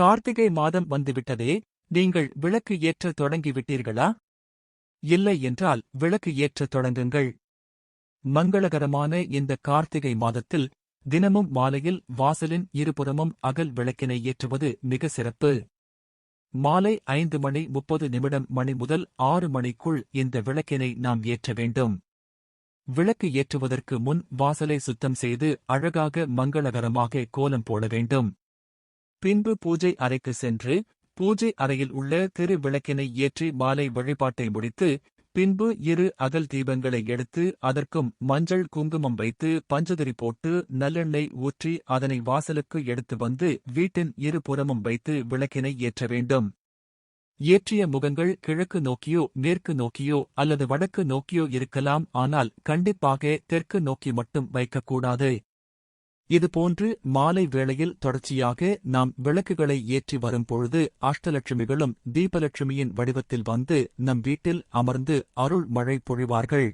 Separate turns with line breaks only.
கார்த்திகை மாதம் வந்துவிட்டதே நீங்கள் விளக்கு ஏற்ற தொடங்கிவிட்டீர்களா? இல்லை என்றால் விளக்கு ஏற்ற தொடங்குங்கள். மங்களகரமான இந்த கார்த்திகை மாதத்தில் தினமும் மாலையில் வாசலின் இருபுறமும் அகல் விளக்கினை ஏற்றுவது மிக சிறப்பு. மாலை ஐந்து மணி முப்பது நிமிடம் மணி முதல் ஆறு மணிக்குள் இந்த விளக்கினை நாம் ஏற்ற வேண்டும். விளக்கு ஏற்றுவதற்கு முன் வாசலை சுத்தம் செய்து அழகாக மங்களகரமாக கோலம் போட வேண்டும். பின்பு பூஜை அறைக்கு சென்று பூஜை அறையில் உள்ள திரு விளக்கினை ஏற்றி மாலை வழிபாட்டை முடித்து பின்பு இரு அகல் தீபங்களை எடுத்து அதற்கும் மஞ்சள் குங்குமம் வைத்து பஞ்சதிரி போட்டு நல்லெண்ணெய் ஊற்றி அதனை வாசலுக்கு எடுத்து வந்து வீட்டின் இரு புறமும் வைத்து விளக்கினை ஏற்ற வேண்டும். ஏற்றிய முகங்கள் கிழக்கு நோக்கியோ மேற்கு நோக்கியோ அல்லது வடக்கு நோக்கியோ இருக்கலாம் ஆனால் கண்டிப்பாக தெற்கு நோக்கி மட்டும் வைக்கக்கூடாது. இதுபோன்று மாலை வேளையில் தொடர்ச்சியாக நாம் விளக்குகளை ஏற்றி வரும் பொழுது அஷ்டலட்சுமிகளும் தீபலட்சுமியின் வடிவத்தில் வந்து நம் வீட்டில் அமர்ந்து அருள் மழை பொழிவார்கள்.